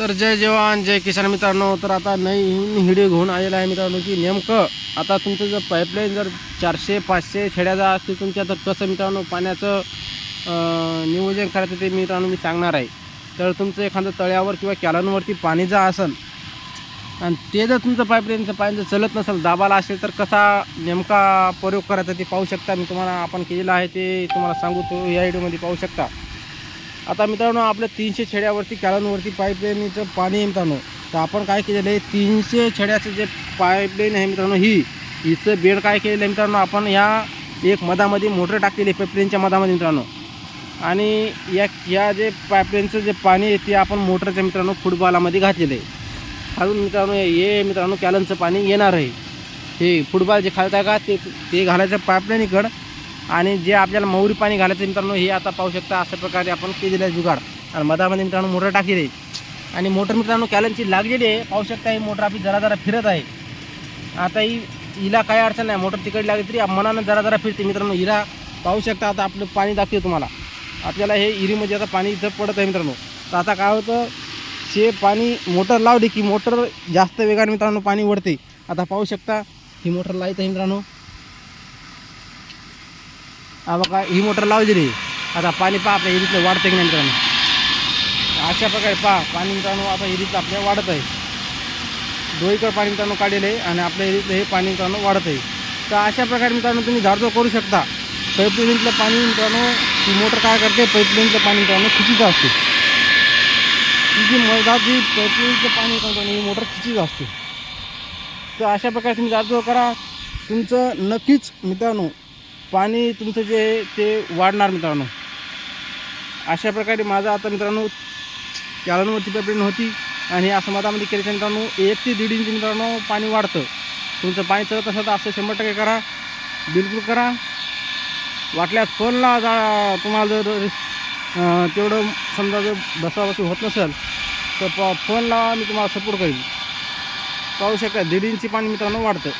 तर जय जवान जय किसान मित्रांनो. तर आता नवीन हिडिओ घेऊन आलेला आहे मित्रांनो की नेमकं आता तुमचं जर पाईपलाईन जर चारशे पाचशे छेड्याचा असते तुमच्या तर कसं मित्रांनो पाण्याचं नियोजन करायचं ते मित्रांनो मी सांगणार आहे. तर तुमचं एखादं तळ्यावर किंवा कॅलनवरती पाणी जर असेल आणि ते जर तुमचं पाईपलाईनचं पाणी जर चलत नसेल दाबाला असेल तर कसा नेमका प्रयोग करायचा ते पाहू शकता. मी तुम्हाला आपण केलेलं आहे ते तुम्हाला सांगू तो या व्हिडिओमध्ये पाहू शकता. आता मित्रांनो आपल्या तीनशे छेड्यावरती कॅलनवरती पाईपलाईनचं पाणी आहे मित्रांनो. तर आपण काय केलेलं आहे तीनशे छेड्याचं जे पाईपलाईन आहे मित्रांनो ही हिचं बेड काय केलेलं आहे मित्रांनो आपण ह्या एक मधामध्ये मोटर टाकलेली आहे पाईपलाईनच्या मधामध्ये मित्रांनो. आणि या या जे पाईपलाईनचं जे पाणी आहे ते आपण मोटरच्या मित्रांनो फुटबॉलामध्ये घातलेलं आहे. अजून मित्रांनो हे मित्रांनो कॅलनचं पाणी येणार आहे. हे फुटबॉल जे खालत आहे का ते ते घालायचं पाईपलाईन इकडं. आणि जे आपल्याला मौरी पाणी घालायचं मित्रांनो हे आता पाहू शकता अशा प्रकारे आपण केलेलं आहे जुगाड. आणि मधामध्ये मित्रांनो मोटर टाकलेली आहे. आणि मोटर मित्रांनो कॅलनची लागलेली आहे. पाहू शकता ही मोटर आपली जरा जरा फिरत आहे. आता ही हिला काही अडचण नाही. मोटर तिकडे लागली तरी मनानं जरा जरा फिरते मित्रांनो. हिला पाहू शकता आता आपलं पाणी दाखवते तुम्हाला. आपल्याला हे इरीमध्ये आता पाणी इथं पडत आहे मित्रांनो. तर आता काय होतं शे पाणी मोटर लावली की मोटर जास्त वेगाने मित्रांनो पाणी ओढते आता पाहू शकता ही मोटर लावत आहे मित्रांनो. बघा ही मोटर लावली रे आता पाणी पहा आपल्या हिरीतलं वाढतं की नाही मित्रांनो. अशा प्रकारे पहा पाणी मित्रांनो आता हिरीतलं आपल्या वाढत आहे डोईकडं पाणी मित्रांनो काढलेलं आहे आणि आपल्या हिरीतलं हे पाणी मित्रांनो वाढत आहे तर अशा प्रकारे मित्रांनो तुम्ही झाडझो करू शकता. पाईपलाईनचं पाणी मित्रांनो ही मोटर काय करते? पाईपलाईनचं पाणी मित्रांनो खिचीचं असते. ही जी मधाची पाईपलाईनचं पाणी मित्रांनो ही मोटर खिचीचं असते. तर अशा प्रकारे तुम्ही जाडजोड करा. तुमचं नक्कीच मित्रांनो पाणी तुमचं जे आहे ते वाढणार मित्रांनो. अशा प्रकारे माझा आता मित्रांनो कॅलनवरती पाईपलाईन होती आणि असं मधामध्ये केल्याच्या मित्रांनो एक ते दीड इंच मित्रांनो पाणी वाढतं. तुमचं पाणी चढत असेल तर असं शंभर टक्के करा. बिलकुल करा. वाटल्यास फोनला जा तुम्हाला जर तेवढं समजा जर बसाबसी होत नसेल तर प मी तुम्हाला सपोर्ट करेन. पाहू शकता दीड इंची पाणी मित्रांनो वाढतं.